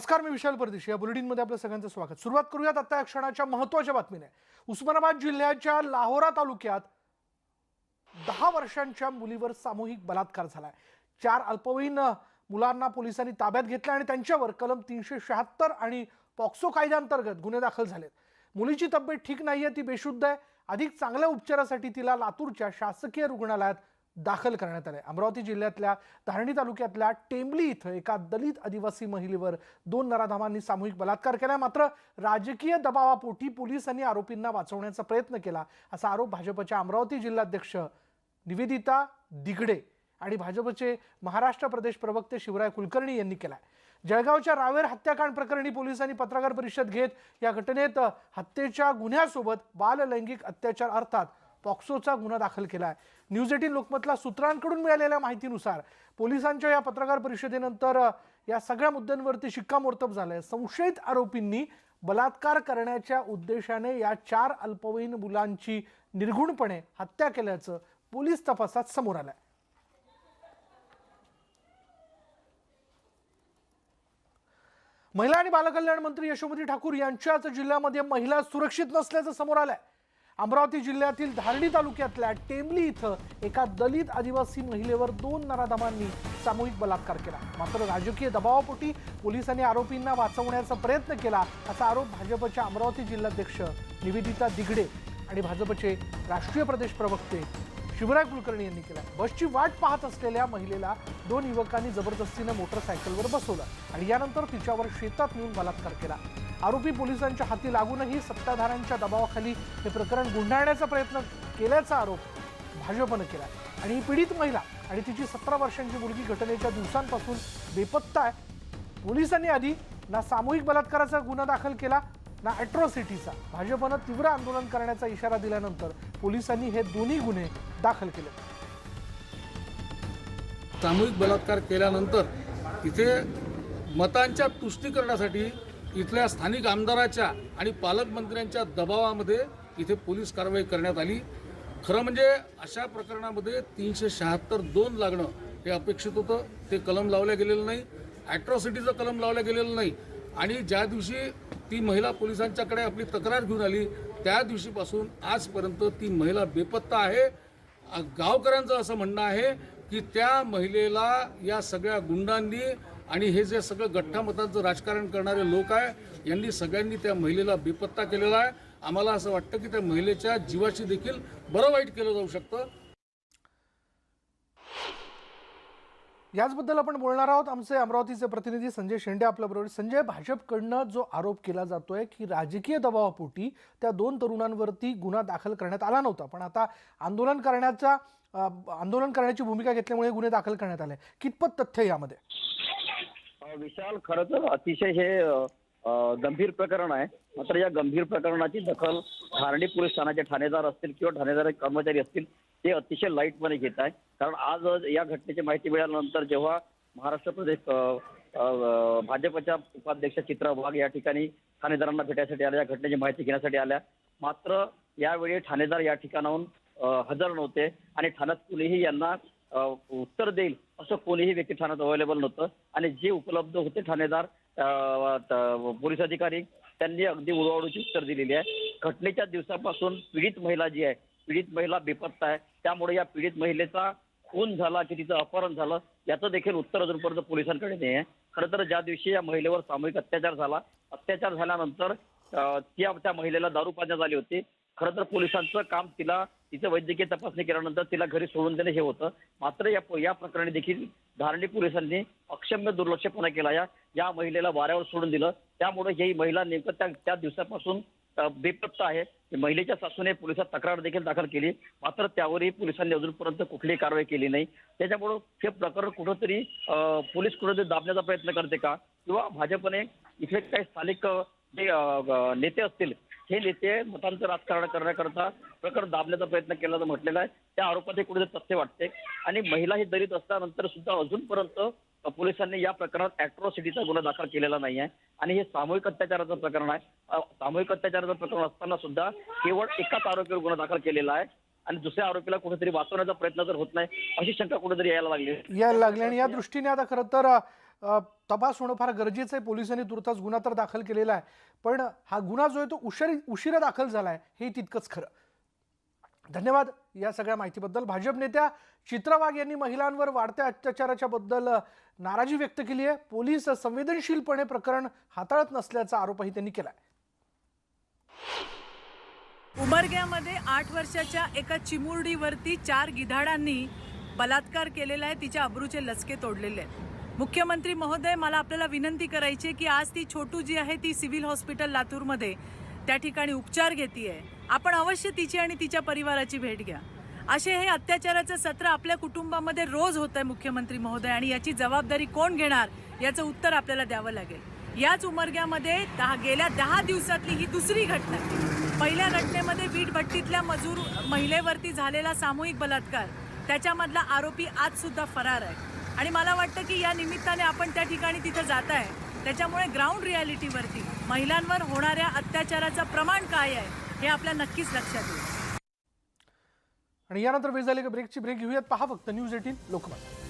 नमस्कार मी विशाल परदेशी. या बुलेटिनमध्ये आपलं सगळ्यांचं स्वागत. सुरुवात करूयात आता या क्षणाच्या महत्त्वाच्या बातमीने. उस्मानाबाद जिल्ह्याच्या लाहोरा तालुक्यात दहा वर्षांच्या मुलीवर सामूहिक बलात्कार झालाय. चार अल्पवयीन मुलांना पोलिसांनी ताब्यात घेतलं आणि त्यांच्यावर कलम तीनशे शहात्तर आणि पॉक्सो कायद्याअंतर्गत गुन्हे दाखल झालेत. मुलीची तब्येत ठीक नाहीये ती बेशुद्ध आहे. अधिक चांगल्या उपचारासाठी तिला लातूरच्या शासकीय रुग्णालयात दाखल करण्यात आले. अमरावती जिल्ह्यातल्या धारणी तालुक्यातल्या टेंबली इथं एका दलित आदिवासी महिलेवर दोन नराधामांनी सामूहिक बलात्कार केला. मात्र राजकीय दबावापोटी पोलिसांनी आरोपींना वाचवण्याचा प्रयत्न केला असा आरोप भाजपच्या अमरावती जिल्हाध्यक्ष निवेदिता दिगडे आणि भाजपचे महाराष्ट्र प्रदेश प्रवक्ते शिवराय कुलकर्णी यांनी केलाय. जळगावच्या रावेर हत्याकांड प्रकरणी पोलिसांनी पत्रकार परिषद घेत या घटनेत हत्येच्या गुन्ह्यासोबत बाललैंगिक अत्याचार अर्थात पॉक्सोचा गुन्हा दाखल केलाय. न्यूज एटीन लोकमतला सूत्रांकडून मिळालेल्या माहितीनुसार पोलिसांच्या या पत्रकार परिषदेनंतर या सगळ्या मुद्द्यांवरती शिक्कामोर्तब झालंय. संशयित आरोपींनी बलात्कार करण्याच्या उद्देशाने या चार अल्पवयीन मुलांची निर्घुणपणे हत्या केल्याचं पोलीस तपासात समोर आलंय. महिला आणि बालकल्याण मंत्री यशोमती ठाकूर यांच्याच जिल्ह्यामध्ये महिला सुरक्षित नसल्याचं समोर आलंय. अमरावती जिल्ह्यातील धारणी तालुक्यातल्या टेंबली इथं एका दलित आदिवासी महिलेवर दोन नराधमांनी सामूहिक बलात्कार केला. मात्र राजकीय दबावापोटी पोलिसांनी आरोपींना वाचवण्याचा प्रयत्न केला असा आरोप भाजपच्या अमरावती जिल्हाध्यक्ष निवेदिता दिगडे आणि भाजपचे राष्ट्रीय प्रदेश प्रवक्ते शिवराय कुलकर्णी यांनी केला. बसची वाट पाहत असलेल्या महिलेला दोन युवकांनी जबरदस्तीनं मोटरसायकलवर बसवलं आणि यानंतर तिच्यावर शेतात नेऊन बलात्कार केला. आरोपी पोलिसांच्या हाती लागूनही सत्ताधाऱ्यांच्या दबावाखाली हे प्रकरण गुंडाळण्याचा प्रयत्न केल्याचा आरोप भाजपनं केला आणि ही पीडित महिला आणि तिची सतरा वर्षांची मुलगी घटनेच्या दिवसांपासून बेपत्ता आहे. पोलिसांनी आधी ना सामूहिक बलात्काराचा गुन्हा दाखल केला ना अॅट्रॉसिटीचा. भाजपनं तीव्र आंदोलन करण्याचा इशारा दिल्यानंतर पोलिसांनी हे दोन्ही गुन्हे दाखल केले. सामूहिक बलात्कार केल्यानंतर तिथे मतांच्या तुष्टीकरणासाठी इथल्या स्थानिक आमदाराच्या आणि पालकमंत्र्यांच्या दबावामध्ये इथे पोलीस कारवाई करण्यात आली. खरं म्हणजे अशा प्रकरणामध्ये तीनशे शहात्तर दोन लागणं हे अपेक्षित होतं. ते कलम लावलं गेलेलं नाही. ॲट्रॉसिटीचं कलम लावलं गेलेलं नाही. आणि ज्या दिवशी ती महिला पोलिसांच्याकडे आपली तक्रार घेऊन आली त्या दिवशीपासून आजपर्यंत ती महिला बेपत्ता आहे. गावकऱ्यांचं असं म्हणणं आहे की त्या महिलेला या सगळ्या गुंडांनी आणि हे जे सगळं गठ्ठा मतांचं राजकारण करणारे लोक आहे यांनी सगळ्यांनी त्या महिलेला बेपत्ता केलेला आहे. आम्हाला असं वाटतं की त्या महिलेच्या जीवाशी देखील बरं वाईट केलं जाऊ शकतं. याचबद्दल आपण बोलणार आहोत. आमचे अमरावतीचे प्रतिनिधी संजय शेंडे आपल्याबरोबर संजय भाजपकडनं जो आरोप केला जातोय की राजकीय दबावापोटी त्या दोन तरुणांवरती गुन्हा दाखल करण्यात आला नव्हता. पण आता आंदोलन करण्याचा आंदोलन करण्याची भूमिका घेतल्यामुळे गुन्हे दाखल करण्यात आले. कितपत तथ्य यामध्ये? विशाल खरं तर अतिशय हे गंभीर प्रकरण आहे. मात्र या गंभीर प्रकरणाची दखल धारणी पोलीस ठाण्याचे ठाणेदार असतील किंवा ठाणेदार कर्मचारी असतील ते अतिशय लाईटमध्ये घेत आहे कारण आज या घटनेची माहिती मिळाल्यानंतर जेव्हा महाराष्ट्र प्रदेश भाजपच्या उपाध्यक्ष चित्रा वाघ या ठिकाणी ठाणेदारांना भेटायसाठी आल्या या घटनेची माहिती घेण्यासाठी आल्या. मात्र यावेळी ठाणेदार या ठिकाणाहून हजर नव्हते आणि ठाण्यात कुणीही यांना उत्तर देईल असं कोणीही व्यक्ती ठाण्यात अवेलेबल नव्हतं. आणि जे उपलब्ध होते ठाणेदार पोलीस अधिकारी त्यांनी अगदी उडवाडूची उत्तर दिलेली आहे. घटनेच्या दिवसापासून पीडित महिला जी आहे पीडित महिला बेपत्ता आहे. त्यामुळे या पीडित महिलेचा खून झाला की तिचं अपहरण झालं याचं देखील उत्तर अजूनपर्यंत पोलिसांकडे नाही आहे. खरं तर ज्या दिवशी या महिलेवर सामूहिक अत्याचार झाला अत्याचार झाल्यानंतर त्या त्या महिलेला दारू पाजण्यात आली होती. खरं तर पोलिसांचं काम तिला तिचं वैद्यकीय तपासणी केल्यानंतर तिला घरी सोडून देणं हे होतं. मात्र या या प्रकरणी देखील धारणी पोलिसांनी अक्षम्य दुर्लक्षपणा केला. या या महिलेला वाऱ्यावर सोडून दिलं. त्यामुळे ही महिला नेमकं त्या त्या दिवसापासून बेपत्ता आहे. महिलेच्या सासूने पोलिसात तक्रार देखील दाखल केली. मात्र त्यावरही पोलिसांनी अजूनपर्यंत कुठलीही कारवाई केली नाही. त्याच्यामुळं हे प्रकरण कुठंतरी पोलीस कुठंतरी दाबण्याचा प्रयत्न करते का? किंवा भाजपने इथे काही स्थानिक जे नेते असतील हे नेते मतांचं राजकारण करण्याकरता प्रकरण दाबण्याचा प्रयत्न केल्याचं म्हटलेलं आहे. त्या आरोपात हे कुठेतरी तथ्य वाटते. आणि महिला ही दलित असल्यानंतर सुद्धा अजूनपर्यंत पोलिसांनी या प्रकरणात अॅट्रॉसिटीचा गुन्हा दाखल केलेला नाही आहे. आणि हे सामूहिक अत्याचाराचं प्रकरण आहे. सामूहिक अत्याचाराचं प्रकरण असताना सुद्धा केवळ एकाच आरोपीवर गुन्हा दाखल केलेला आहे. आणि दुसऱ्या आरोपीला कुठेतरी वाचवण्याचा प्रयत्न जर होत नाही अशी शंका कुठेतरी यायला लागली यायला लागली आणि या दृष्टीने आता खरं तर तपास होणं फार गरजेचं आहे. पोलिसांनी तुर्तास गुन्हा तर दाखल केलेला आहे. पण हा गुन्हा जो आहे तो उशिरी उशिरा दाखल झाला आहे हे तितकंच खरं. धन्यवाद या सगळ्या माहितीबद्दल. भाजप नेत्या चित्रा वाघ यांनी महिलांवर वाढत्या अत्याचाराच्या बद्दल नाराजी व्यक्त केली आहे. पोलीस संवेदनशीलपणे प्रकरण हाताळत नसल्याचा आरोपही त्यांनी केला आहे उमरग्यामध्ये आठ वर्षाच्या एका चिमुरडीवरती चार गिधाडांनी बलात्कार केलेला आहे. तिच्या अब्रूचे लचके तोडलेले आहेत. मुख्यमंत्री महोदय मला आपल्याला विनंती करायची आहे की आज ती छोटू जी आहे ती सिव्हिल हॉस्पिटल लातूरमध्ये त्या ठिकाणी उपचार घेते आपण अवश्य तिची आणि तिच्या परिवाराची भेट घ्या. असे हे अत्याचाराचं सत्र आपल्या कुटुंबामध्ये रोज होत आहे मुख्यमंत्री महोदय आणि याची जबाबदारी कोण घेणार याचं उत्तर आपल्याला द्यावं लागेल. याच उमरग्यामध्ये दहा गेल्या दहा दिवसातली ही दुसरी घटना. पहिल्या घटनेमध्ये वीटभट्टीतल्या मजूर महिलेवरती झालेला सामूहिक बलात्कार. त्याच्यामधला आरोपी आज सुद्धा फरार आहे. आणि मला वाटतं की या निमित्ताने आपण त्या ठिकाणी तिथं जात आहे त्याच्यामुळे ग्राउंड रियालिटीवरती महिलांवर होणाऱ्या अत्याचाराचं प्रमाण काय आहे हे आपल्या नक्कीच लक्षात येईल. आणि यानंतर वेळ झाली का ब्रेकची ब्रेक घेऊयात. पहा फक्त न्यूज एटीन लोकमत.